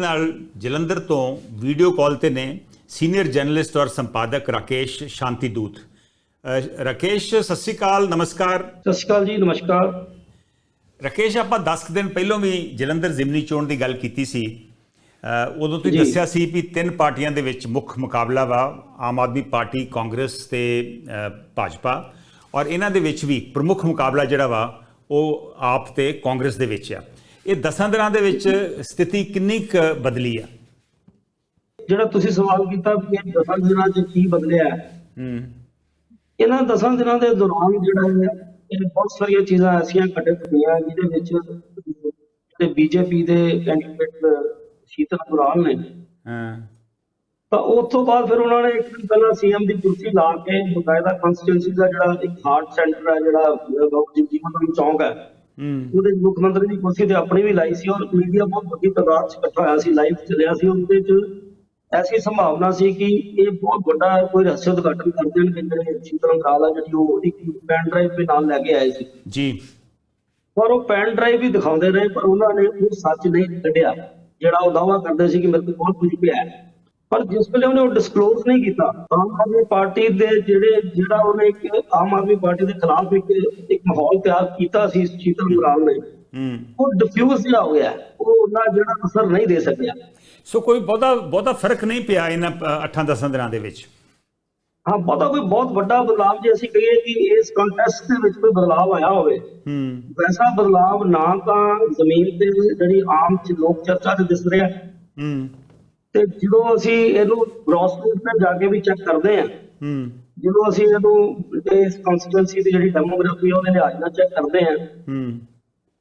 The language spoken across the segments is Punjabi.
ਨਾਲ ਜਲੰਧਰ ਤੋਂ ਵੀਡੀਓ ਕਾਲ ਤੇ ਨੇ ਸੀਨੀਅਰ ਜਰਨਲਿਸਟ ਔਰ ਸੰਪਾਦਕ ਰਾਕੇਸ਼ ਸ਼ਾਂਤੀਦੂਤ। ਰਾਕੇਸ਼ ਸਤਿ ਸ਼੍ਰੀ ਅਕਾਲ ਨਮਸਕਾਰ। ਸਤਿ ਸ਼੍ਰੀ ਅਕਾਲ ਜੀ ਨਮਸਕਾਰ। ਰਾਕੇਸ਼ ਆਪਾਂ 10 ਕੁ ਦਿਨ ਪਹਿਲਾਂ ਵੀ ਜਲੰਧਰ ਜ਼ਿਮਨੀ ਚੋਣ ਦੀ ਗੱਲ ਕੀਤੀ ਸੀ। ਉਦੋਂ ਤੁਸੀਂ। ਦੱਸਿਆ ਸੀ ਵੀ ਤਿੰਨ ਪਾਰਟੀਆਂ ਦੇ ਵਿੱਚ ਮੁੱਖ ਮੁਕਾਬਲਾ ਵਾ ਆਮ ਆਦਮੀ ਪਾਰਟੀ ਕਾਂਗਰਸ ਤੇ ਭਾਜਪਾ। ਔਰ ਇਹਨਾਂ ਦੇ ਵਿੱਚ ਵੀ ਪ੍ਰਮੁੱਖ ਮੁਕਾਬਲਾ ਜਿਹੜਾ ਵਾ ਉਹ ਆਪ ਤੇ ਕਾਂਗਰਸ ਦੇ ਵਿੱਚ ਆ। ਇਹ 10 ਦਿਨਾਂ ਦੇ ਵਿੱਚ ਸਥਿਤੀ ਕਿੰਨੀ ਕੁ ਬਦਲੀ ਆ? ਜਿਹੜਾ ਤੁਸੀਂ ਸਵਾਲ ਕੀਤਾ ਕਿ ਇਹ ਦਸਾਂ ਦਿਨਾਂ 'ਚ ਕੀ ਬਦਲਿਆ ਹੈ? ਹੂੰ। ਇਹਨਾਂ ਦਸਾਂ ਦਿਨਾਂ ਦੇ ਦੌਰਾਨ ਜਿਹੜਾ ਹੈ ਇਹ ਬਹੁਤ ਸਾਰੀਆਂ ਚੀਜ਼ਾਂ ਐਸੀਆਂ ਘਟਤ ਹੋਈਆਂ ਜਿਹਦੇ ਵਿੱਚ ਜਿਹੜੇ ਬੀਜੇਪੀ ਦੇ ਕੈਂਡੀਡੇਟ ਸ਼ੀਤਲ ਗੁਰਾਲ ਨੇ। ਹਾਂ। ਤਾਂ ਉਸ ਤੋਂ ਬਾਅਦ ਫਿਰ ਉਹਨਾਂ ਨੇ ਇੱਕ ਪਹਿਲਾਂ ਸੀਐਮ ਦੀ ਕੁਰਸੀ ਲਾ ਕੇ ਬਕਾਇਦਾ ਕੰਸਟੀਟਿਊਂਸੀ ਦਾ ਜਿਹੜਾ ਇੱਕ ਹਾਰਟ ਸੈਂਟਰ ਹੈ ਜਿਹੜਾ ਬਾਬੂ ਜੀ ਮਤਲਬ ਚੌਂਕ ਹੂੰ ਉਹਦੇ ਮੁੱਖ ਮੰਤਰੀ ਦੀ ਕੁਰਸੀ ਤੇ ਆਪਣੀ ਵੀ ਲਾਈ ਸੀ ਔਰ ਮੀਡੀਆ ਬਹੁਤ ਵੱਡੀ ਤਾਦਾਦ 'ਚ ਇਕੱਠਾ ਹੋਇਆ ਸੀ ਲਾਈਵ ਚੱਲਿਆ ਸੀ। ਉਹਦੇ 'ਚ ਐਸੀ ਸੰਭਾਵਨਾ ਸੀ ਕਿ ਇਹ ਬਹੁਤ ਵੱਡਾ ਕੋਈ ਰਹੱਸ ਉਦਘਾਟਨ ਕਰ ਦੇਣਗੇ ਜਿਹੜੇ ਸ਼ੀਤਲ ਅੰਗਰਾਲ ਆ ਜਿਹੜੀ ਉਹ ਇੱਕ ਪੈਨ ਡਰਾਈਵ ਦੇ ਨਾਲ ਲੈ ਕੇ ਆਏ ਸੀ। ਜੀ। ਪਰ ਉਹ ਪੈਨ ਡਰਾਈਵ ਵੀ ਦਿਖਾਉਂਦੇ ਰਹੇ ਪਰ ਉਹਨਾਂ ਨੇ ਉਹ ਸੱਚ ਨਹੀਂ ਕੱਢਿਆ ਜਿਹੜਾ ਉਹ ਦਾਅਵਾ ਕਰਦੇ ਸੀ ਕਿ ਮੇਰੇ ਕੋਲ ਬਹੁਤ ਕੁਝ ਪਿਆ ਹੈ। ਪਰ ਜਿਸ ਵੇਲੇ ਉਹਨੇ ਉਹ ਡਿਸਕਲੋਜ਼ ਨਹੀਂ ਕੀਤਾ ਆਮ ਆਦਮੀ ਪਾਰਟੀ ਦੇ ਜਿਹੜੇ ਜਿਹੜਾ ਉਹਨੇ ਇੱਕ ਆਮ ਆਦਮੀ ਪਾਰਟੀ ਦੇ ਖਿਲਾਫ ਇੱਕ ਇੱਕ ਮਾਹੌਲ ਤਿਆਰ ਕੀਤਾ ਸੀ ਸ਼ੀਤਲ ਗੁਰਾਲ ਨੇ ਹੂੰ। ਉਹ ਡਿਫਿਊਜ਼ ਜਿਹਾ ਹੋ ਗਿਆ ਉਹ ਉਹਨਾਂ ਜਿਹੜਾ ਅਸਰ ਨਹੀਂ ਦੇ ਸਕਿਆ। ਸੋ ਕੋਈ ਬਹੁਤਾ ਬਹੁਤਾ ਫ਼ਰਕ ਨਹੀਂ ਪਿਆ ਇਹਨਾਂ 8-10 ਦਿਨਾਂ ਦੇ ਵਿੱਚ? ਹਾਂ ਬਹੁਤਾ ਕੋਈ ਬਹੁਤ ਵੱਡਾ ਬਦਲਾਅ ਜੇ ਅਸੀਂ ਕਹੀਏ ਕਿ ਇਸ ਕੰਟੈਸਟ ਦੇ ਵਿੱਚ ਕੋਈ ਬਦਲਾਅ ਆਇਆ ਹੋਵੇ। ਹੂੰ। ਵੈਸਾ ਬਦਲਾਅ ਨਾ ਤਾਂ ਜ਼ਮੀਨ ਤੇ ਜਿਹੜੀ ਆਮ ਚ ਲੋਕ ਚਰਚਾ ਤੇ ਦਿਸ ਰਿਹਾ। ਹੂੰ। ਤੇ ਜਦੋਂ ਅਸੀਂ ਇਹਨੂੰ ਗ੍ਰੋਸ ਰੂਟ ਤੇ ਜਾ ਕੇ ਵੀ ਚੈੱਕ ਕਰਦੇ ਹਾਂ ਹੂੰ। ਜਦੋਂ ਅਸੀਂ ਇਹਨੂੰ ਇਸ ਕਨਸਟੀਟੂਐਂਸੀ ਦੀ ਜਿਹੜੀ ਡੈਮੋਗ੍ਰਾਫੀ ਉਹਦੇ ਲਿਹਾਜ਼ ਨਾਲ ਚੈੱਕ ਕਰਦੇ ਹਾਂ। ਹੂੰ।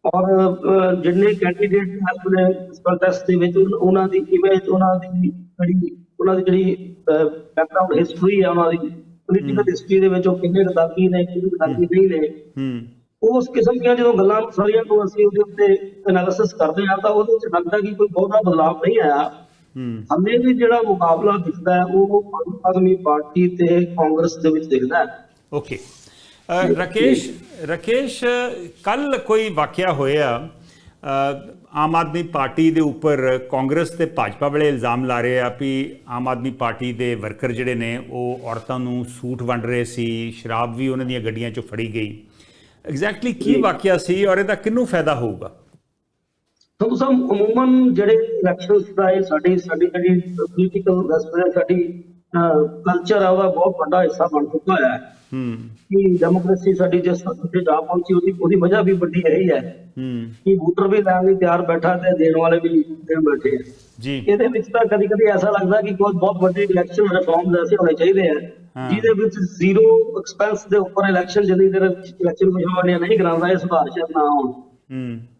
ਔਰ ਜਿੰਨੇ ਕੈਂਡੀਡੇਟ ਹੈਲਪ ਨੇ ਕੰਟੈਸਟ ਦੇ ਵਿੱਚ ਉਹਨਾਂ ਦੀ ਇਮੇਜ ਉਹਨਾਂ ਦੀ ਜਿਹੜੀ ਉਹਨਾਂ ਦੀ ਜਿਹੜੀ ਬੈਕਗ੍ਰਾਉਂਡ ਹਿਸਟਰੀ ਹੈ ਉਹਨਾਂ ਦੀ ਪੋਲੀਟੀਕਲ ਹਿਸਟਰੀ ਦੇ ਵਿੱਚ ਉਹ ਕਿੰਨੇ ਰਦਾਕੀ ਨੇ ਕਿੰਨੇ ਰਦਾਕੀ ਨਹੀਂ ਨੇ। ਹੂੰ। ਉਸ ਕਿਸਮ ਦੀਆਂ ਜਦੋਂ ਗੱਲਾਂ ਸਾਰੀਆਂ ਨੂੰ ਅਸੀਂ ਉਹਦੇ ਉੱਤੇ ਐਨਾਲਿਸਿਸ ਕਰਦੇ ਹਾਂ ਤਾਂ ਉਹਦੇ ਵਿੱਚ ਲੱਗਦਾ ਕਿ ਕੋਈ ਬਹੁਤਾ ਬਦਲਾਅ ਨਹੀਂ ਆਇਆ। ਹਮੇ ਵੀ ਜਿਹੜਾ ਮੁਕਾਬਲਾ ਦਿਖਦਾ ਹੈ ਉਹ ਆਮ ਆਦਮੀ ਪਾਰਟੀ ਤੇ ਕਾਂਗਰਸ ਦੇ ਵਿੱਚ ਦਿਖਦਾ ਹੈ। ਓਕੇ। ਰਾਕੇਸ਼ ਰਾਕੇਸ਼ ਕੱਲ ਕੋਈ ਵਾਕਿਆ ਹੋਇਆ ਆਮ ਆਦਮੀ ਪਾਰਟੀ ਦੇ ਉੱਪਰ ਕਾਂਗਰਸ ਤੇ ਭਾਜਪਾ ਵਾਲੇ ਇਲਜ਼ਾਮ ਲਾ ਰਹੇ ਆ ਵੀ ਆਮ ਆਦਮੀ ਪਾਰਟੀ ਦੇ ਵਰਕਰ ਜਿਹੜੇ ਨੇ ਉਹ ਔਰਤਾਂ ਨੂੰ ਸੂਟ ਵੰਡ ਰਹੇ ਸੀ ਸ਼ਰਾਬ ਵੀ ਉਹਨਾਂ ਦੀਆਂ ਗੱਡੀਆਂ 'ਚੋਂ ਫੜੀ ਗਈ। ਐਗਜ਼ੈਕਟਲੀ ਕੀ ਵਾਕਿਆ ਸੀ ਔਰ ਇਹਦਾ ਕਿੰਨੂੰ ਫਾਇਦਾ ਹੋਊਗਾ? ਤੁਹਾਨੂੰ ਸਭ ਅਮੂਮਨ ਜਿਹੜੇ ਇਲੈਕਸ਼ਨਸ ਦਾ ਇਹ ਸਾਡੀ ਸਾਡੀ ਜਿਹੜੀ ਪੋਲੀਟੀਕਲ ਰੈਸਪੀਰੇਸ਼ਨ ਸਾਡੀ ਕਲਚਰ ਆ ਉਹਦਾ ਬਹੁਤ ਵੱਡਾ ਹਿੱਸਾ ਬਣ ਚੁੱਕਾ ਹੈ। ਹੂੰ। ਕਿ ਡੈਮੋਕ੍ਰੇਸੀ ਸਾਡੀ ਜਿਸ ਤੇ ਜਾ ਪਹੁੰਚੀ ਉਹਦੀ ਉਹਦੀ ਵਜ੍ਹਾ ਵੀ ਵੱਡੀ ਇਹੀ ਹੈ ਹੂੰ। ਕਿ ਵੋਟਰ ਵੀ ਲੈਣ ਲਈ ਤਿਆਰ ਬੈਠਾ ਤੇ ਦੇਣ ਵਾਲੇ ਵੀ ਦੇਣ ਬੈਠੇ ਆ। ਜੀ। ਇਹਦੇ ਵਿੱਚ ਤਾਂ ਕਦੀ ਕਦੀ ਐਸਾ ਲੱਗਦਾ ਕਿ ਕੋਈ ਬਹੁਤ ਵੱਡੇ ਇਲੈਕਸ਼ਨ ਰਿਫਾਰਮਸ ਐਸੇ ਹੋਣੇ ਚਾਹੀਦੇ ਆ। ਜਿਹਦੇ ਵਿੱਚ ਜ਼ੀਰੋ ਐਕਸਪੈਂਸ ਦੇ ਉੱਪਰ ਇਲੈਕਸ਼ਨ ਜਿੰਨੀ ਦੇਰ ਇਲੈਕਸ਼ਨ ਕਮਿਸ਼ਨ ਨਹੀਂ ਕਰਾਉਂਦਾ ਇਹ ਸੁਧਾਰ ਸ਼ਾਇਦ ਨਾ ਹੋਣ।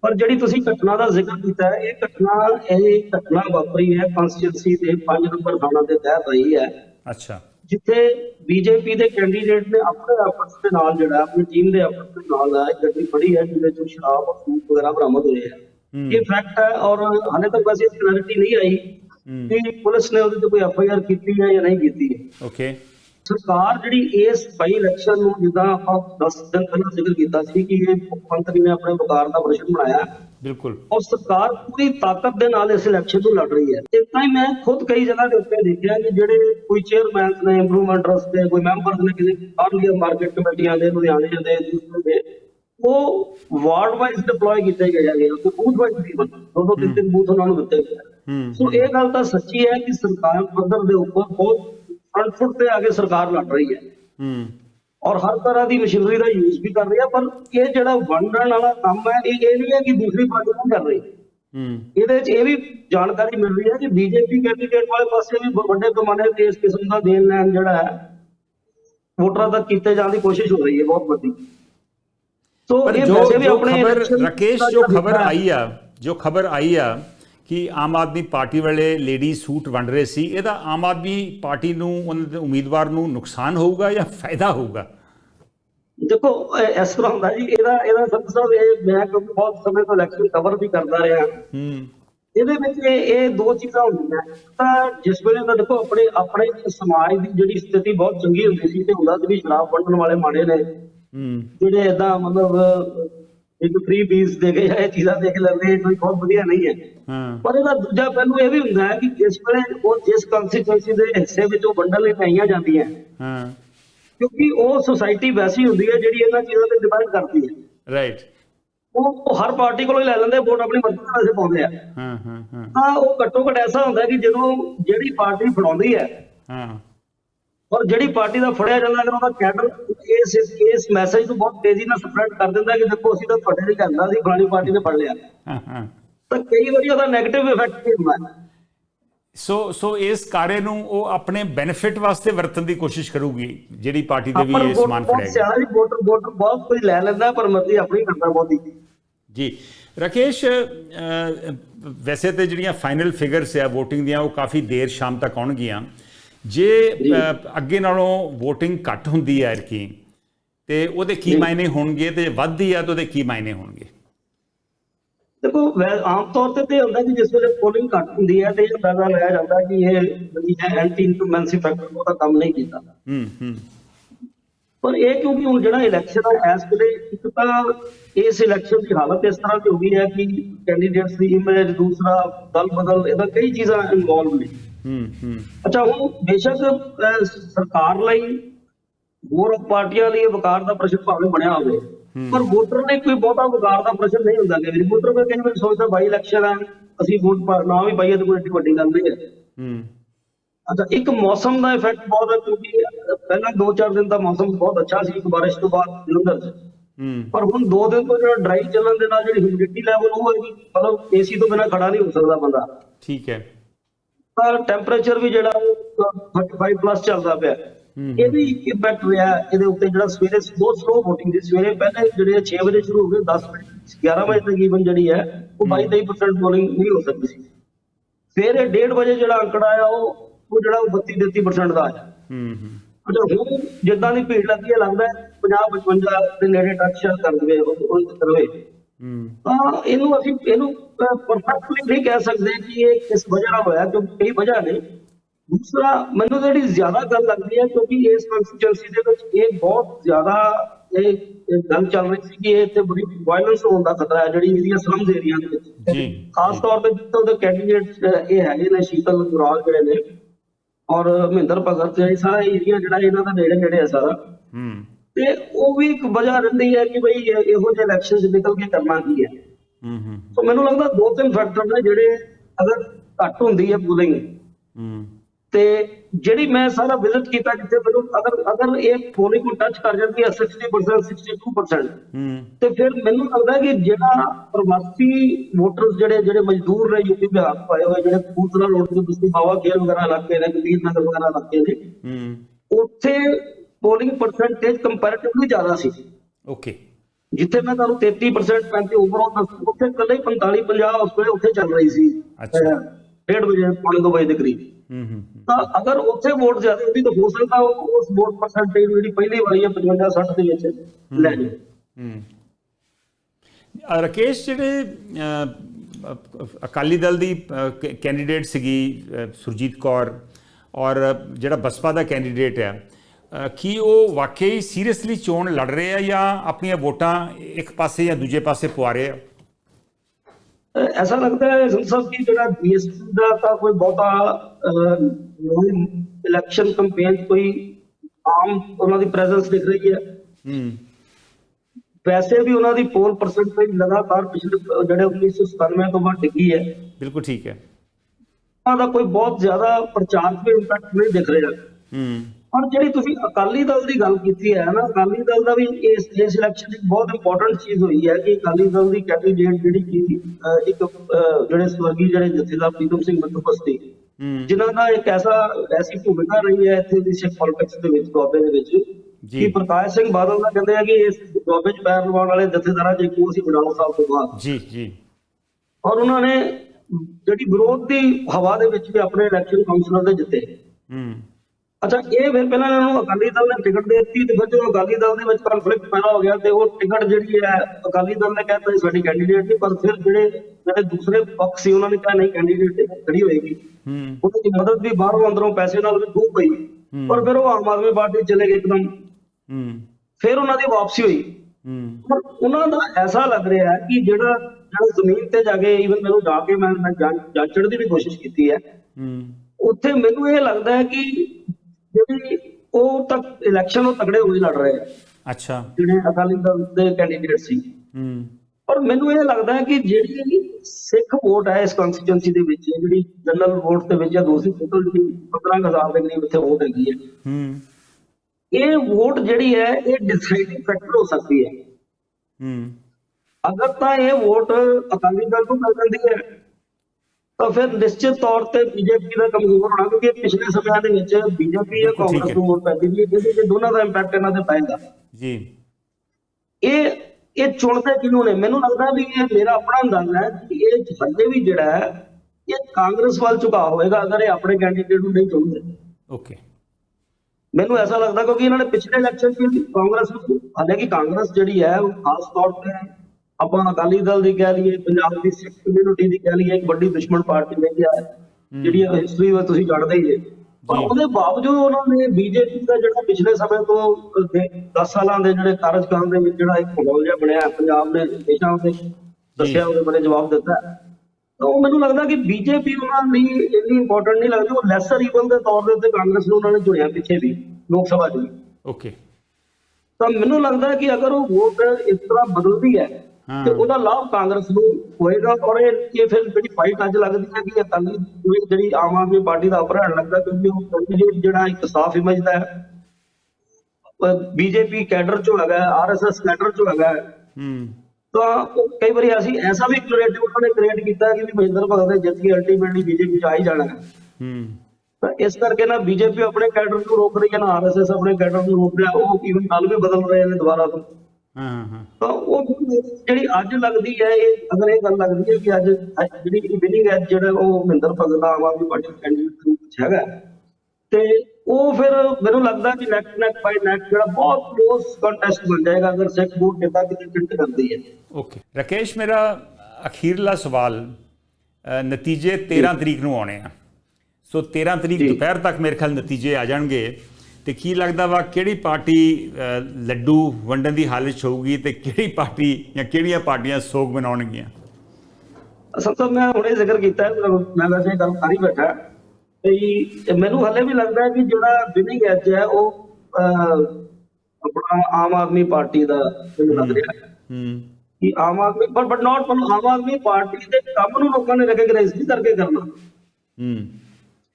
ਪਰ ਜਿਹੜੀ ਤੁਸੀਂ ਘਟਨਾ ਦਾ ਜ਼ਿਕਰ ਕੀਤਾ ਹੈ ਇਹ ਘਟਨਾ ਇਹ ਘਟਨਾ ਵਾਪਰੀ ਹੈ ਕਨਸਟੀਟਿਊਂਸੀ ਦੇ 5 ਨੰਬਰ ਥਾਣਾ ਦੇ ਤਹਿਤ ਰਹੀ ਹੈ। ਅੱਛਾ। ਜਿੱਥੇ ਬੀਜੇਪੀ ਦੇ ਕੈਂਡੀਡੇਟ ਨੇ ਆਪਣੇ ਆਪਸ ਦੇ ਨਾਲ ਜਿਹੜਾ ਆਪਣੀ ਟੀਮ ਦੇ ਆਪਸ ਦੇ ਨਾਲ ਗੱਡੀ ਫੜੀ ਹੈ ਜਿਹਦੇ ਚ ਸ਼ਰਾਬ ਅਫੀਮ ਵਗੈਰਾ ਬਰਾਮਦ ਹੋਏ ਹੈ। ਇਹ ਫੈਕਟ ਹੈ ਔਰ ਹਾਲੇ ਤੱਕ ਵੈਸੇ ਕਲੈਰਿਟੀ ਨਹੀਂ ਆਈ। ਕਿ ਪੁਲਿਸ ਨੇ ਉਹਦੇ ਤੇ ਕੋਈ ਐਫ ਆਈ ਆਰ ਕੀਤੀ ਹੈ ਜਾਂ ਨਹੀਂ ਕੀਤੀ। ਹੈ ਓਕੇ ਸਰਕਾਰ ਜਿਹੜੀ ਇਸ ਬਾਈ ਇਲੈਕਸ਼ਨ ਨੂੰ ਜਿੱਦਾਂ ਆਪਾਂ 10 ਦਿਨ ਪਹਿਲਾਂ ਜ਼ਿਕਰ ਕੀਤਾ ਸੀ ਕਿ ਇਹ ਮੁੱਖ ਮੰਤਰੀ ਨੇ ਆਪਣੇ ਵਕਾਰ ਦਾ ਪ੍ਰਸ਼ਨ ਬਣਾਇਆ। ਬਿਲਕੁਲ। ਔਰ ਸਰਕਾਰ ਪੂਰੀ ਤਾਕਤ ਦੇ ਨਾਲ ਇਸ ਇਲੈਕਸ਼ਨ ਨੂੰ ਲੜ ਰਹੀ ਹੈ। ਤਾਂ ਹੀ ਮੈਂ ਖੁਦ ਕਈ ਜਗ੍ਹਾ ਦੇ ਉੱਤੇ ਦੇਖਿਆ ਕਿ ਜਿਹੜੇ ਕੋਈ ਚੇਅਰਮੈਨ ਨੇ ਇੰਪਰੂਵਮੈਂਟ ਟਰਸਟ ਦੇ ਕੋਈ ਮੈਂਬਰ ਨੇ ਕਿਸੇ ਬਾਹਰਲੀਆਂ ਮਾਰਕੀਟ ਕਮੇਟੀਆਂ ਦੇ ਲੁਧਿਆਣੇ ਦੇ ਦੂਸਰੇ ਉਹ ਵਾਰਡ ਵਾਈਜ਼ ਡਿਪਲੋਏ ਕੀਤੇ ਗਏ ਹੈਗੇ ਉਹ ਬੂਥ ਵਾਈਜ਼ ਵੀ ਦੋ ਦੋ ਤਿੰਨ ਤਿੰਨ ਬੂਥ ਉਹਨਾਂ ਨੂੰ ਦਿੱਤੇ ਗਏ ਸੋ ਇਹ ਗੱਲ ਤਾਂ ਸੱਚੀ ਹੈ ਕਿ ਸਰਕਾਰ ਪੱਧਰ ਦੇ ਉੱਪਰ ਬਹੁਤ ਫਰੰਟ ਤੇ ਆ ਕੇ ਸਰਕਾਰ ਲੜ ਰਹੀ ਹੈ। ਹੂੰ। ਔਰ ਹਰ ਤਰ੍ਹਾਂ ਦੀ ਮਸ਼ੀਨਰੀ ਦਾ ਯੂਜ਼ ਵੀ ਕਰ ਰਹੀ ਹੈ ਪਰ ਇਹ ਜਿਹੜਾ ਵੰਡਣ ਵਾਲਾ ਕੰਮ ਹੈ ਇਹ ਇਹ ਨਹੀਂ ਹੈ ਕਿ ਦੂਸਰੀ ਪਾਰਟੀ ਨਹੀਂ ਕਰ ਰਹੀ ਹੂੰ। ਇਹਦੇ ਵਿੱਚ ਇਹ ਵੀ ਜਾਣਕਾਰੀ ਮਿਲ ਰਹੀ ਹੈ ਕਿ ਬੀਜੇਪੀ ਕੈਂਡੀਡੇਟ ਵਾਲੇ ਪਾਸੇ ਵੀ ਵੱਡੇ ਪੈਮਾਨੇ ਤੇ ਇਸ ਕਿਸਮ ਦਾ ਦੇਣ ਲੈਣ ਜਿਹੜਾ ਹੈ ਵੋਟਰਾਂ ਤੱਕ ਕੀਤੇ ਜਾਣ ਦੀ ਕੋਸ਼ਿਸ਼ ਹੋ ਰਹੀ ਹੈ ਬਹੁਤ ਵੱਡੀ। ਸੋ ਇਹ ਵੈਸੇ ਵੀ ਆਪਣੇ ਰਾਕੇਸ਼ ਜੋ ਖਬਰ ਆਈ ਆ ਜੋ ਖਬਰ ਆਈ ਆ ਕਿ ਆਮ ਆਦਮੀ ਪਾਰਟੀ ਵਾਲੇ ਲੇਡੀ ਸੂਟ ਵੰਡ ਰਹੇ ਸੀ ਇਹਦਾ ਆਮ ਆਦਮੀ ਪਾਰਟੀ ਨੂੰ ਉਹਨਾਂ ਦੇ ਉਮੀਦਵਾਰ ਨੂੰ ਨੁਕਸਾਨ ਹੋਊਗਾ ਜਾਂ ਫਾਇਦਾ ਹੋਊਗਾ? ਦੇਖੋ ਇਸ ਤਰ੍ਹਾਂ ਹੁੰਦਾ ਜੀ ਇਹਦਾ ਇਹਦਾ ਸਭ ਤੋਂ ਇਹ ਮੈਂ ਕਿਉਂਕਿ ਬਹੁਤ ਸਮੇਂ ਤੋਂ ਇਲੈਕਸ਼ਨ ਕਵਰ ਵੀ ਕਰਦਾ ਰਿਹਾ। ਹੂੰ। ਇਹਦੇ ਵਿੱਚ ਇਹ ਦੋ ਚੀਜ਼ਾਂ ਹੁੰਦੀਆਂ। ਤਾਂ ਜਿਸ ਵੇਲੇ ਤਾਂ ਦੇਖੋ ਆਪਣੇ ਆਪਣੇ ਸਮਾਜ ਦੀ ਜਿਹੜੀ ਸਥਿਤੀ ਬਹੁਤ ਚੰਗੀ ਹੁੰਦੀ ਸੀ ਤੇ ਹੁੰਦਾ ਸੀ ਵੀ ਸ਼ਰਾਬ ਵੰਡਣ ਵਾਲੇ ਮਾੜੇ ਨੇ। ਹੂੰ। ਜਿਹੜੇ ਇਦਾਂ ਮਤਲਬ ਇੱਕ ਫ੍ਰੀ ਪੀਸ ਦੇ ਕੇ ਇਹ ਚੀਜ਼ਾਂ ਦੇਖ ਲੈਂਦੇ ਕੋਈ ਬਹੁਤ ਵਧੀਆ ਨਹੀਂ ਹੈ। ਹਾਂ। ਪਰ ਇਹਦਾ ਦੂਜਾ ਪਹਿਲੂ ਇਹ ਵੀ ਹੁੰਦਾ ਹੈ ਕਿ ਜਿਸ ਵੇਲੇ ਉਹ ਜਿਸ ਕੰਸਟੀਟਿਊਂਸੀ ਦੇ ਹਿੱਸੇ ਵਿੱਚ ਉਹ ਵੰਡਣ ਲਈ ਪਾਈਆਂ ਜਾਂਦੀਆਂ ਹਾਂ। ਕਿਉਂਕਿ ਉਹ ਸੁਸਾਇਟੀ ਵੈਸੀ ਹੁੰਦੀ ਹੈ ਜਿਹੜੀ ਇਹਨਾਂ ਚੀਜ਼ਾਂ ਤੇ ਡਿਪੈਂਡ ਕਰਦੀ ਹੈ। ਰਾਈਟ ਉਹ ਹਰ ਪਾਰਟੀ ਕੋਲੋਂ ਹੀ ਲੈ ਲੈਂਦੇ ਵੋਟ ਆਪਣੀ ਮਰਜ਼ੀ ਨਾਲ ਵੈਸੇ ਪਾਉਂਦੇ ਆ। ਹਾਂ ਹਾਂ ਹਾਂ। ਤਾਂ ਉਹ ਘੱਟੋ ਘੱਟ ਐਸਾ ਹੁੰਦਾ ਕਿ ਜਦੋਂ ਜਿਹੜੀ ਪਾਰਟੀ ਫੜਾਉਂਦੀ ਹੈ ਹਾਂ। ਔਰ ਜਿਹੜੀ ਪਾਰਟੀ ਦਾ ਫੜਿਆ ਜਾਂਦਾ ਅਗਰ ਉਹਦਾ ਕੈਡਰ ਇਸ ਇਸ ਮੈਸੇਜ ਨੂੰ ਬਹੁਤ ਤੇਜ਼ੀ ਨਾਲ ਸਪਰੈਡ ਕਰ ਦਿੰਦਾ ਕਿ ਦੇਖੋ ਅਸੀਂ ਤਾਂ ਤੁਹਾਡੇ ਲਈ ਕਰਦਾ ਸੀ ਫਲਾਣੀ ਪਾਰਟੀ ਨੇ ਫੜ ਲਿਆ। ਹਾਂ ਹਾਂ। ਤਾਂ ਕਈ ਵਾਰੀ ਉਹਦਾ 네ਗੇਟਿਵ ਇਫੈਕਟ ਵੀ ਹੁੰਦਾ ਹੈ। ਸੋ ਸੋ ਇਸ ਕਾਰੇ ਨੂੰ ਉਹ ਆਪਣੇ ਬੈਨੀਫਿਟ ਵਾਸਤੇ ਵਰਤਣ ਦੀ ਕੋਸ਼ਿਸ਼ ਕਰੂਗੀ ਜਿਹੜੀ ਪਾਰਟੀ ਦੇ ਵੀ ਇਹ ਸਮਾਨ ਫੜੇਗੀ ਸਿਆਣਾ ਵੋਟਰ ਵੋਟਰ ਬਹੁਤ ਕੋਈ ਲੈ ਲੈਂਦਾ ਪਰ ਮਰਜ਼ੀ ਆਪਣੀ ਕਰਦਾ ਬਹੁਤੀ। ਜੀ। ਰਕੇਸ਼ ਵੈਸੇ ਤੇ ਜਿਹੜੀਆਂ ਫਾਈਨਲ ਫਿਗਰਸ ਆ VOTING ਦੀਆਂ ਉਹ ਕਾਫੀ ਦੇਰ ਸ਼ਾਮ ਤੱਕ ਆਉਣਗੀਆਂ। ਜੇ ਅੱਗੇ ਨਾਲੋਂ VOTING ਘੱਟ ਹੁੰਦੀ ਹੈ ਇਰਕੀ ਤੇ ਉਹਦੇ ਕੀ। ਮਾਇਨੇ ਹੋਣਗੇ ਤੇ ਜੇ ਵੱਧਦੀ ਆ ਤਾਂ ਉਹਦੇ ਕੀ ਮਾਇਨੇ ਹੋਣਗੇ? ਦੇਖੋ ਆਮ ਤੌਰ ਤੇ ਤੇ ਹੁੰਦਾ ਕਿ ਜਿਸ ਵੇਲੇ ਪੋਲਿੰਗ ਘੱਟ ਹੁੰਦੀ ਹੈ ਤੇ ਇਹ ਅੰਦਾਜ਼ਾ ਲਾਇਆ ਜਾਂਦਾ ਕਿ ਇਹ ਜਿਹੜੀ ਹੈ ਐਂਟੀ ਇਨਕਮੈਂਸੀ ਫੈਕਟਰ ਉਹਦਾ ਕੰਮ ਨਹੀਂ ਕੀਤਾ। ਹੂੰ ਹੂੰ। ਪਰ ਇਹ ਕਿਉਂਕਿ ਹੁਣ ਜਿਹੜਾ ਇਲੈਕਸ਼ਨ ਹੈ ਇਸ ਵੇਲੇ ਇੱਕ ਤਾਂ ਇਸ ਇਲੈਕਸ਼ਨ ਦੀ ਹਾਲਤ ਇਸ ਤਰ੍ਹਾਂ ਦੀ ਹੋ ਗਈ ਹੈ ਕਿ ਕੈਂਡੀਡੇਟਸ ਦੀ ਇਮੇਜ ਦੂਸਰਾ ਦਲ ਬਦਲ ਇਹਦਾ ਕਈ ਚੀਜ਼ਾਂ ਇਨਵੋਲਵ ਨੇ। ਹੂੰ ਹੂੰ। ਅੱਛਾ ਹੁਣ ਬੇਸ਼ੱਕ ਸਰਕਾਰ ਲਈ ਹੋਰ ਪਾਰਟੀਆਂ ਲਈ ਵਕਾਰ ਦਾ ਪ੍ਰਸ਼ਨ ਭਾਵੇਂ ਬਣਿਆ ਹੋਵੇ ਪਰ ਵੋਟਰ ਲਈ ਕੋਈ ਬਹੁਤਾ ਵਕਾਰ ਦਾ ਪ੍ਰਸ਼ਨ ਨਹੀਂ ਹੁੰਦਾ ਕਿ ਵੋਟਰ ਕੋਈ ਵਾਰ ਸੋਚਦਾ ਬਾਈ ਇਲੈਕਸ਼ਨ ਹੈ ਅਸੀਂ ਵੋਟ ਪਾ- ਨਾ ਵੀ ਪਾਈਏ ਤਾਂ ਕੋਈ ਏਡੀ ਵੱਡੀ ਗੱਲ ਨਹੀਂ ਹੈ। ਹੂੰ। ਅੱਛਾ ਇੱਕ ਮੌਸਮ ਦਾ ਇਫੈਕਟ ਬਹੁਤ ਹੈ ਕਿਉਂਕਿ ਪਹਿਲਾਂ 2-4 ਦਿਨ ਦਾ ਮੌਸਮ ਬਹੁਤ ਅੱਛਾ ਸੀ ਬਾਰਿਸ਼ ਤੋਂ ਬਾਅਦ ਜਲੰਧਰ 'ਚ। ਹੂੰ। ਪਰ ਹੁਣ 2 ਦਿਨ ਤੋਂ ਜਿਹੜਾ ਡਰਾਈ ਚੱਲਣ ਦੇ ਨਾਲ ਜਿਹੜੀ ਹਿਊਮਿਡਿਟੀ ਲੈਵਲ ਉਹ ਹੈ ਕਿ ਮਤਲਬ ਏਸੀ ਤੋਂ ਬਿਨਾਂ ਖੜਾ ਨਹੀਂ ਹੋ ਸਕਦਾ ਬੰਦਾ। ਠੀਕ ਹੈ। ਤਾਂ ਟੈਂਪਰੇਚਰ ਵੀ ਜਿਹੜਾ ਉਹ 35 ਪਲੱਸ ਚੱਲਦਾ ਪਿਆ। ਇਹ ਵੀ ਇੰਪੈਕਟ ਰਿਹਾ ਇਹਦੇ ਉੱਤੇ ਜਿਹੜਾ ਸਵੇਰੇ ਬਹੁਤ ਸਲੋ VOTING ਦੀ ਸਵੇਰੇ ਪਹਿਲੇ ਜਿਹੜੇ 6 ਵਜੇ ਸ਼ੁਰੂ ਹੋ ਗਏ 10 ਵਜੇ 11 ਵਜੇ ਤਕਰੀਬਨ ਜਿਹੜੀ ਹੈ ਉਹ 22-23% ਪੋਲਿੰਗ ਨਹੀਂ ਹੋ ਸਕਦੀ ਸੀ। ਸਵੇਰੇ 1:30 ਵਜੇ ਜਿਹੜਾ ਅੰਕੜਾ ਆਇਆ ਉਹ ਉਹ ਜਿਹੜਾ ਉਹ 32-33% ਦਾ ਆਇਆ। ਹੂੰ ਹੂੰ। ਹੁਣ ਜਿੱਦਾਂ ਦੀ ਭੀੜ ਲੱਗੀ ਹੈ ਲੱਗਦਾ 50-55 ਦੇ ਨੇੜੇ ਟੱਚ ਕਰ ਦਵੇ ਉਹ ਕਰਵੇ ਹੂੰ ਤਾਂ ਇਹਨੂੰ ਅਸੀਂ ਇਹਨੂੰ ਪਰਫੈਕਟਲੀ ਨਹੀਂ ਕਹਿ ਸਕਦੇ ਕਿ ਇਹ ਕਿਸ ਵਜ੍ਹਾ ਨਾਲ ਹੋਇਆ ਕਿਉਂਕਿ ਕਈ ਵਜ੍ਹਾ ਨੇ। ਦੂਸਰਾ ਮੈਨੂੰ ਜਿਹੜੀ ਜ਼ਿਆਦਾ ਗੱਲ ਲੱਗਦੀ ਹੈ ਕਿਉਂਕਿ ਇਸ ਕੰਸਟੀਚੁਐਂਸੀ ਦੇ ਵਿੱਚ ਇਹ ਬਹੁਤ ਜ਼ਿਆਦਾ ਇਹ ਗੱਲ ਚੱਲ ਰਹੀ ਸੀ ਕਿ ਇਹ ਤੇ ਬੜੀ ਵਾਇਲੈਂਸ ਹੋਣ ਦਾ ਖਤਰਾ ਹੈ ਜਿਹੜੀ ਇਹਦੀਆਂ ਸਲਮਸ ਏਰੀਆ ਦੇ ਵਿੱਚ। ਜੀ। ਖਾਸ ਤੌਰ ਤੇ ਜਿੱਥੇ ਉਹਦੇ ਕੈਂਡੀਡੇਟ ਇਹ ਹੈਗੇ ਨੇ ਸ਼ੀਤਲ ਗੁਰਾਲ ਜਿਹੜੇ ਨੇ ਔਰ ਮਹਿੰਦਰ ਭਗਤ ਇਹ ਸਾਰਾ ਏਰੀਆ ਜਿਹੜਾ ਇਹਨਾਂ ਦਾ ਨੇੜੇ ਨੇੜੇ ਹੈ ਸਾਰਾ। ਹੂੰ। ਤੇ ਉਹ ਵੀ ਇੱਕ ਵਜ੍ਹਾ ਰਹਿੰਦੀ ਹੈ ਕਿ ਬਈ ਇਹ- ਇਹੋ ਜਿਹੇ ਇਲੈਕਸ਼ਨ 'ਚ ਨਿਕਲ ਕੇ ਕਰਨਾ ਕੀ ਹੈ ਹੂੰ ਹੂੰ। ਸੋ ਮੈਨੂੰ ਲੱਗਦਾ ਦੋ ਤਿੰਨ ਫੈਕਟਰ ਨੇ ਜਿਹੜੇ ਅਗਰ ਘੱਟ ਹੁੰਦੀ ਹੈ ਪੂਲਿੰਗ ਹੂੰ। ਤੇ ਜਿਹੜੀ ਮੈਂ ਸਾਰਾ ਵਿਜ਼ਿਟ ਕੀਤਾ ਜਿੱਥੇ ਮੈਨੂੰ ਅਗਰ ਅਗਰ ਇਹ ਪੋਲਿੰਗ ਨੂੰ ਟੱਚ ਕਰ ਜਾਂਦੀ ਹੈ 60% 62% ਹੂੰ। ਤੇ ਫਿਰ ਮੈਨੂੰ ਲੱਗਦਾ ਕਿ ਜਿਹੜਾ ਪ੍ਰਵਾਸੀ ਵੋਟਰਸ ਜਿਹੜੇ ਜਿਹੜੇ ਮਜ਼ਦੂਰ ਨੇ ਯੂਪੀ ਬਿਹਾਰ ਤੋਂ ਆਏ ਹੋਏ ਜਿਹੜੇ ਕਪੂਰਥਲਾ ਰੋਡ ਤੇ ਬਸਤੀ ਬਾਵਾ ਖੇਲ ਵਗੈਰਾ ਇਲਾਕੇ ਨੇ ਕਬੀਰ ਨਗਰ ਵਗੈਰਾ ਇਲਾਕੇ ਨੇ ਹੂੰ। ਉੱਥੇ ਪੋਲਿੰਗ ਪਰਸੈਂਟੇਜ ਕੰਪੈਰੀਟਿਵਲੀ ਜ਼ਿਆਦਾ ਸੀ। ਓਕੇ ਜਿੱਥੇ ਮੈਂ ਤੁਹਾਨੂੰ 33% 35 ਓਵਰਆਲ ਉੱਥੇ ਇਕੱਲੇ 45 50 ਉਸ ਵੇਲੇ ਉੱਥੇ ਚੱਲ ਰਹੀ ਸੀ। ਅੱਛਾ। ਅਹ, ਡੇਢ ਵਜੇ ਪੌਣੇ ਦੋ ਵਜੇ ਦੇ ਕਰੀਬ। ਹੂੰ ਹੂੰ ਤਾਂ ਅਗਰ ਉੱਥੇ ਵੋਟ ਜ਼ਿਆਦਾ ਹੁੰਦੀ ਤਾਂ ਹੋ ਸਕਦਾ ਉਸ ਵੋਟ ਪਰਸੈਂਟੇਜ ਜਿਹੜੀ ਪਹਿਲੀ ਵਾਰੀ ਹੈ 55 60 ਦੇ ਵਿੱਚ ਲੈ ਜਾਏ ਹੂੰ। ਰਾਕੇਸ਼ ਜਿਹੜੇ ਅਕਾਲੀ ਦਲ ਦੀ ਕੈਂਡੀਡੇਟ ਸੀਗੀ ਸੁਰਜੀਤ ਕੌਰ ਔਰ ਜਿਹੜਾ ਬਸਪਾ ਦਾ ਕੈਂਡੀਡੇਟ ਹੈ ਕੀ ਉਹ ਵਾਕਈ ਸੀਰੀਅਸਲੀ ਚੋਣ ਲੜ ਰਹੇ ਆ ਜਾਂ ਆਪਣੀਆਂ ਵੋਟਾਂ ਇੱਕ ਪਾਸੇ ਜਾਂ ਦੂਜੇ ਪਾਸੇ ਪਵਾ ਰਹੇ ਆ? ਐਸਾ ਲੱਗਦਾ ਹੈ ਸਾਹਿਬ ਕਿ ਜਿਹੜਾ ਬੀਐਸਪੀ ਦਾ ਤਾਂ ਕੋਈ ਬਹੁਤਾ ਇਲੈਕਸ਼ਨ ਕੈਂਪੇਨ ਕੋਈ ਆਮ ਉਹਨਾਂ ਦੀ ਪ੍ਰੈਜ਼ੈਂਸ ਦਿਖ ਰਹੀ ਹੈ। ਹੂੰ। ਵੈਸੇ ਵੀ ਉਹਨਾਂ ਦੀ ਪੋਲ ਪਰਸੈਂਟੇਜ ਲਗਾਤਾਰ ਪਿਛਲੇ ਜਿਹੜੇ 1997 ਤੋਂ ਬਾਅਦ ਡਿੱਗੀ ਹੈ। ਬਿਲਕੁਲ ਠੀਕ ਹੈ। ਉਹਨਾਂ ਦਾ ਕੋਈ ਬਹੁਤ ਜ਼ਿਆਦਾ ਪ੍ਰਚਾਰ ਤੇ ਇੰਪੈਕਟ ਨਹੀਂ ਦਿਖ ਰਿਹਾ। ਹੂੰ। ਪਰ ਜਿਹੜੀ ਤੁਸੀਂ ਅਕਾਲੀ ਦਲ ਦੀ ਗੱਲ ਕੀਤੀ ਹੈ ਨਾ ਅਕਾਲੀ ਦਲ ਦਾ ਵੀ ਇਸ ਇਸ ਇਲੈਕਸ਼ਨ ਦੀ ਬਹੁਤ ਇੰਪੋਰਟੈਂਟ ਚੀਜ਼ ਹੋਈ ਹੈ ਕਿ ਅਕਾਲੀ ਦਲ ਦੀ ਕੈਂਡੀਡੇਟ ਜਿਹੜੀ ਕਿ ਇੱਕ ਜਿਹੜੇ ਸਵਰਗੀ ਜਿਹੜੇ ਜਥੇਦਾਰ ਪ੍ਰੀਤਮ ਸਿੰਘ ਬੰਦੋਬਸਤੀ ਹੂੰ। ਜਿਨ੍ਹਾਂ ਦਾ ਇੱਕ ਐਸਾ ਐਸੀ ਭੂਮਿਕਾ ਰਹੀ ਹੈ ਇੱਥੇ ਦੀ ਸਿੱਖ ਪੋਲਿਟਿਕਸ ਦੇ ਵਿੱਚ ਦੁਆਬੇ ਦੇ ਵਿੱਚ ਜੀ। ਕਿ ਪ੍ਰਕਾਸ਼ ਸਿੰਘ ਬਾਦਲ ਦਾ ਕਹਿੰਦੇ ਆ ਕਿ ਇਸ ਦੁਆਬੇ 'ਚ ਪੈਰ ਲਵਾਉਣ ਵਾਲੇ ਜਥੇਦਾਰਾਂ ਜੇ ਕੋ ਅਸੀਂ ਬਡਾਲਾ ਸਾਹਿਬ ਤੋਂ ਬਾਅਦ। ਜੀ ਜੀ। ਔਰ ਉਹਨਾਂ ਨੇ ਜਿਹੜੀ ਵਿਰੋਧ ਦੀ ਹਵਾ ਦੇ ਵਿੱਚ ਵੀ ਆਪਣੇ ਇਲੈਕਸ਼ਨ ਕਾਉਂਸਲਰ ਦੇ ਜਿੱਤੇ। ਹੂੰ। ਅੱਛਾ ਇਹ ਫਿਰ ਪਹਿਲਾਂ ਇਹਨਾਂ ਨੂੰ ਅਕਾਲੀ ਦਲ ਨੇ ਟਿਕਟ ਦੇ ਦਿੱਤੀ ਤੇ ਫਿਰ ਜਦੋਂ ਅਕਾਲੀ ਦਲ ਦੇ ਵਿੱਚ ਕੰਫਲਿਕਟ ਪੈਦਾ ਹੋ ਗਿਆ ਤੇ ਉਹ ਟਿਕਟ ਜਿਹੜੀ ਹੈ ਅਕਾਲੀ ਦਲ ਨੇ ਕਹਿਤਾ ਸਾਡੀ ਕੈਂਡੀਡੇਟ ਨਹੀਂ ਪਰ ਫਿਰ ਜਿਹੜੇ ਜਿਹੜੇ ਦੂਸਰੇ ਪੱਖ ਸੀ ਉਹਨਾਂ ਨੇ ਕਿਹਾ ਨਹੀਂ ਕੈਂਡੀਡੇਟ ਖੜੀ ਹੋਏਗੀ। ਹੂੰ। ਉਹਦੀ ਦੀ ਮਦਦ ਵੀ ਬਾਹਰੋਂ ਅੰਦਰੋਂ ਪੈਸੇ ਨਾਲ ਵੀ ਖੂਬ ਪਈ। ਪਰ ਫਿਰ ਉਹ ਆਮ ਆਦਮੀ ਪਾਰਟੀ ਚਲੇ ਗਏ ਇੱਕਦਮ। ਹੂੰ। ਫਿਰ ਉਹਨਾਂ ਦੀ ਵਾਪਸੀ ਹੋਈ। ਹੂੰ। ਪਰ ਉਹਨਾਂ ਦਾ ਐਸਾ ਲੱਗ ਰਿਹਾ ਹੈ ਕਿ ਜਿਹੜਾ ਜਿਹੜਾ ਜ਼ਮੀਨ ਤੇ ਜਾ ਕੇ ਇਵਨ ਮੈਨੂੰ ਜਾ ਕੇ ਮੈਂ ਜਾਂਚਣ ਦੀ ਵੀ ਕੋਸ਼ਿਸ਼ ਕੀਤੀ ਹੈ। ਹੂੰ। ਉੱਥੇ ਮੈਨੂੰ ਇਹ ਲੱਗਦਾ ਹੈ ਕਿ ਜਿਹੜੀ ਉਹ ਤੱਕ ਇਲੈਕਸ਼ਨ ਉਹ ਤਗੜੇ ਹੋਏ ਲੜ ਰਹੇ ਅੱਛਾ। ਜਿਹੜੇ ਅਕਾਲੀ ਦਲ ਦੇ ਕੈਂਡੀਡੇਟ ਸੀ। ਹੂੰ। ਪਰ ਮੈਨੂੰ ਇਹ ਲੱਗਦਾ ਹੈ ਕਿ ਜਿਹੜੀ ਸਿੱਖ ਵੋਟ ਹੈ ਇਸ ਕਨਸਟੀਚੁਐਂਸੀ ਦੇ ਵਿੱਚ ਜਿਹੜੀ ਜਨਰਲ ਵੋਟ ਦੇ ਵਿੱਚ ਜਾਂ ਦੂਸਰੀ ਟੋਟਲ ਜਿਹੜੀ 15000 ਦੇ ਕਰੀਬ ਇੱਥੇ ਵੋਟ ਹੈਗੀ ਹੈ। ਹੂੰ। ਇਹ ਵੋਟ ਜਿਹੜੀ ਹੈ ਇਹ ਡਿਸਾਈਡਿੰਗ ਫੈਕਟਰ ਹੋ ਸਕਦੀ ਹੈ। ਹੂੰ। ਅਗਰ ਤਾਂ ਇਹ ਵੋਟ ਅਕਾਲੀ ਦਲ ਨੂੰ ਮਿਲ ਜਾਂਦੀ ਹੈ ਤਾਂ ਫਿਰ ਨਿਸ਼ਚਿਤ ਤੌਰ ਤੇ ਬੀਜੇਪੀ ਦਾ ਕਮਜ਼ੋਰ ਹੋਣਾ ਕਿਉਂਕਿ ਪਿਛਲੇ ਸਮਿਆਂ ਦੇ ਵਿੱਚ ਬੀਜੇਪੀ ਜਾਂ ਕਾਂਗਰਸ। ਨੂੰ ਵੋਟ ਪੈਂਦੀ ਸੀ ਜਿਹਦੇ ਤੇ ਦੋਨਾਂ ਦਾ ਇੰਪੈਕਟ ਇਹਨਾਂ ਤੇ ਪਏਗਾ ਜੀ। ਇਹ ਇਹ ਚੁਣਦੇ ਕਿਹਨੂੰ ਨੇ? ਮੈਨੂੰ ਲੱਗਦਾ ਵੀ ਇਹ ਮੇਰਾ ਆਪਣਾ ਅੰਦਾਜ਼ਾ ਹੈ ਕਿ ਇਹ ਹੱਲੇ ਵੀ ਜਿਹੜਾ ਹੈ ਇਹ ਕਾਂਗਰਸ ਵੱਲ ਝੁਕਾ ਹੋਏਗਾ ਅਗਰ ਇਹ ਆਪਣੇ ਕੈਂਡੀਡੇਟ ਨੂੰ ਨਹੀਂ ਚੁਣਦੇ। ਓਕੇ। ਮੈਨੂੰ ਐਸਾ ਲੱਗਦਾ ਕਿਉਂਕਿ ਇਹਨਾਂ ਨੇ ਪਿਛਲੇ ਇਲੈਕਸ਼ਨ 'ਚ ਕਾਂਗਰਸ ਨੂੰ ਹਾਲਾਂਕਿ ਕਾਂਗਰਸ ਜਿਹੜੀ ਹੈ ਉਹ ਖਾਸ ਤੌਰ ਤੇ ਆਪਾਂ ਅਕਾਲੀ ਦਲ ਦੀ ਕਹਿ ਲਈਏ ਪੰਜਾਬ ਦੀ ਸਿੱਖ ਕਮਿਊਨਿਟੀ ਦੀ ਕਹਿ ਲਈਏ ਇੱਕ ਵੱਡੀ ਦੁਸ਼ਮਣ ਪਾਰਟੀ ਨੇ ਕਿਹਾ ਜਿਹੜੀ ਹਿਸਟਰੀ ਵਿੱਚ ਤੁਸੀਂ ਜਾਣਦੇ ਹੀ ਜੇ ਪਰ ਜੀ। ਉਹਦੇ ਬਾਵਜੂਦ ਉਹਨਾਂ ਨੇ ਬੀਜੇਪੀ ਦਾ ਜਿਹੜਾ ਪਿਛਲੇ ਸਮੇਂ ਤੋਂ 10 ਸਾਲਾਂ ਦੇ ਜਿਹੜੇ ਕਾਰਜਕਾਲ ਦੇ ਵਿੱਚ ਜਿਹੜਾ ਇੱਕ ਮਾਹੌਲ ਜਿਹਾ ਬਣਿਆ ਪੰਜਾਬ ਨੇ ਹਮੇਸ਼ਾ ਉਹਦੇ ਦੱਸਿਆ ਉਹਦੇ ਬਾਰੇ ਜਵਾਬ ਦਿੱਤਾ। ਤਾਂ ਉਹ ਮੈਨੂੰ ਲੱਗਦਾ ਕਿ ਬੀਜੇਪੀ ਉਹਨਾਂ ਲਈ ਇੰਨੀ ਇੰਪੋਰਟੈਂਟ ਨਹੀਂ ਲੱਗਦੀ ਉਹ ਲੈਸਰ ਈਵਲ ਦੇ ਤੌਰ ਦੇ ਉੱਤੇ ਕਾਂਗਰਸ ਨੂੰ ਉਹਨਾਂ ਨੇ ਚੁਣਿਆ ਪਿੱਛੇ ਵੀ ਲੋਕ ਸਭਾ 'ਚ ਵੀ ਓਕੇ ਤਾਂ ਮੈਨੂੰ ਲੱਗਦਾ ਕਿ ਅਗਰ ਉਹ ਵੋਟ ਇਸ ਤਰ੍ਹਾਂ ਬਦਲਦੀ ਹਾਂ। ਤੇ ਉਹਦਾ ਲਾਭ ਕਾਂਗਰਸ ਨੂੰ ਹੋਏਗਾ ਔਰ ਇਹ ਫਿਰ ਜਿਹੜੀ ਫਾਈਟ ਅੱਜ ਲੱਗਦੀ ਹੈ ਕਿ ਅਕਾਲੀ ਜਿਹੜੀ ਆਮ ਆਦਮੀ ਪਾਰਟੀ ਦਾ ਅਪਹਰਣ ਲੱਗਦਾ ਕਿਉਂਕਿ ਉਹ ਜਿਹੜਾ ਇੱਕ ਸਾਫ਼ ਇਮੇਜ ਦਾ ਹੈ। ਬੀਜੇਪੀ ਕੈਡਰ ਚੋਂ ਹੈਗਾ ਆਰਐਸਐਸ ਕੈਡਰ ਚੋਂ ਹੈਗਾ ਹੈ। ਤਾਂ ਕਈ ਵਾਰੀ ਅਸੀਂ ਐਸਾ ਵੀ ਕ੍ਰੀਏਟਿਵ ਉਹਨਾਂ ਨੇ ਕ੍ਰੀਏਟ ਕੀਤਾ ਕਿ ਵੀ ਮਹਿੰਦਰ ਭਗਤ ਦੇ ਜਿੱਤ ਕੇ ਅਲਟੀਮੇਟਲੀ ਬੀਜੇਪੀ ਚ ਆ ਹੀ ਜਾਣਾ ਹੈ। ਹੂੰ। ਤਾਂ ਇਸ ਕਰਕੇ ਨਾ ਬੀਜੇਪੀ ਆਪਣੇ ਕੈਡਰ ਨੂੰ ਰੋਕ ਰਹੀ ਹੈ ਨਾ ਆਰਐਸਐਸ ਆਪਣੇ ਕੈਡਰ ਨੂੰ ਰੋਕ ਰਿਹਾ ਉਹ ਇਵਨ ਕੱਲ ਵੀ ਬਦਲ ਰਹੇ ਨੇ ਦੁਬਾਰਾ ਤੋਂ। ਹਾਂ ਹਾਂ ਹਾਂ। ਤਾਂ ਉਹ ਜਿਹੜੀ ਅੱਜ ਲੱਗਦੀ ਹੈ ਇਹ ਅਗਰ ਇਹ ਗੱਲ ਲੱਗਦੀ ਹੈ ਕਿ ਅੱਜ ਜਿਹੜੀ ਵਿਨਿੰਗ ਹੈ ਜਿਹੜਾ ਉਹ ਮਹਿੰਦਰ ਭਗਤ ਦਾ ਆਮ ਆਦਮੀ ਪਾਰਟੀ ਕੈਂਡੀਡੇਟ ਰੂਪ ਹੈਗਾ। ਤੇ ਉਹ ਫਿਰ ਮੈਨੂੰ ਲੱਗਦਾ ਕਿ ਨੈਕ ਨੈਕ ਬਾਈ ਨੈਕ ਜਿਹੜਾ ਬਹੁਤ ਕਲੋਸ ਕੰਟੈਸਟ ਬਣ ਜਾਏਗਾ ਅਗਰ ਸਿੱਖ ਵੋਟ ਕਿਤਾ ਕਿਤੇ ਟਿੰਟ ਕਰਦੀ ਹੈ। ਓਕੇ ਰਕੇਸ਼ ਮੇਰਾ ਅਖੀਰਲਾ ਸਵਾਲ ਨਤੀਜੇ 13 ਤਰੀਕ ਨੂੰ ਆਉਣੇ ਆ। ਸੋ 13 ਤਰੀਕ। ਦੁਪਹਿਰ ਤੱਕ ਮੇਰੇ ਖਿਆਲ ਨਤੀਜੇ ਆ ਜਾਣਗੇ। ਤੇ ਕੀ ਲੱਗਦਾ ਵਾ ਕਿਹੜੀ ਪਾਰਟੀ ਲੱਡੂ ਵੰਡਣ ਦੀ ਹਾਲਤ 'ਚ ਹੋਊਗੀ ਤੇ ਕਿਹੜੀ ਪਾਰਟੀ ਜਾਂ ਕਿਹੜੀਆਂ ਪਾਰਟੀਆਂ ਸੋਗ ਮਨਾਉਣਗੀਆਂ? ਅਸਲ ਤਾਂ ਮੈਂ ਹੁਣੇ ਜ਼ਿਕਰ ਕੀਤਾ ਹੈ, ਮੈਂ ਵੈਸੇ ਗੱਲ ਕਰ ਬੈਠਾ ਤੇ ਮੈਨੂੰ ਹਲੇ ਵੀ ਲੱਗਦਾ ਹੈ ਕਿ ਜਿਹੜਾ ਵਿਨਿੰਗ ਐਜ ਹੈ ਉਹ ਆਪਣਾ ਆਮ ਆਦਮੀ ਪਾਰਟੀ ਦਾ ਲੱਗ ਰਿਹਾ ਹੈ। ਹੂੰ। ਕਿ ਆਮ ਆਦਮੀ ਪਰ but not Aam Aadmi party ਦੇ ਕੰਮ ਨੂੰ ਲੋਕਾਂ ਨੇ ਰੈਕਗਨਾਈਜ਼ ਨਹੀਂ ਕਰਕੇ ਕਰਨਾ। ਹੂੰ।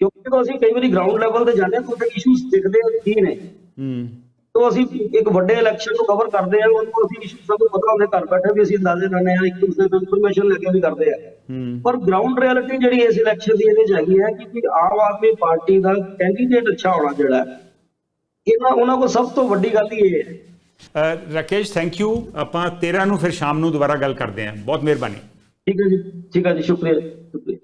ਕਿਉਂਕਿ ਜਦੋਂ ਅਸੀਂ ਕਈ ਵਾਰੀ ਗਰਾਊਂਡ ਲੈਵਲ ਤੇ ਜਾਂਦੇ ਹਾਂ ਤਾਂ ਉੱਥੇ ਇਸ਼ੂਸ ਦਿਖਦੇ ਆ ਕੀ ਨੇ। ਹੂੰ। ਤਾਂ ਅਸੀਂ ਇੱਕ ਵੱਡੇ ਇਲੈਕਸ਼ਨ ਨੂੰ ਕਵਰ ਕਰਦੇ ਆ ਉਹਨੂੰ ਅਸੀਂ ਇਸ਼ੂ ਸਾਨੂੰ ਪਤਾ ਹੁੰਦੇ ਘਰ ਬੈਠੇ ਵੀ ਅਸੀਂ ਅੰਦਾਜ਼ੇ ਲਾਉਂਦੇ ਆ ਇੱਕ ਦੂਸਰੇ ਤੋਂ ਇਨਫੋਰਮੇਸ਼ਨ ਲੈ ਕੇ ਵੀ ਕਰਦੇ ਆ। ਹੂੰ। ਪਰ ਗਰਾਊਂਡ ਰਿਐਲਿਟੀ ਜਿਹੜੀ ਇਸ ਇਲੈਕਸ਼ਨ ਦੀ ਇਹਦੇ ਚ ਹੈਗੀ ਹੈ ਕਿ ਆਮ ਆਦਮੀ ਪਾਰਟੀ ਦਾ ਕੈਂਡੀਡੇਟ ਅੱਛਾ ਹੋਣਾ ਜਿਹੜਾ ਇਹਨਾਂ ਉਹਨਾਂ ਕੋਲ ਸਭ ਤੋਂ ਵੱਡੀ ਗੱਲ ਹੀ ਇਹ ਹੈ। ਰਾਕੇਸ਼ ਥੈਂਕ ਯੂ ਆਪਾਂ 13 ਨੂੰ ਫਿਰ ਸ਼ਾਮ ਨੂੰ ਦੁਬਾਰਾ ਗੱਲ ਕਰਦੇ ਹਾਂ। ਬਹੁਤ ਮਿਹਰਬਾਨੀ। ਠੀਕ ਹੈ ਜੀ ਠੀਕ ਹੈ ਜੀ ਸ਼ੁਕਰੀਆ ਸ਼ੁਕਰੀਆ।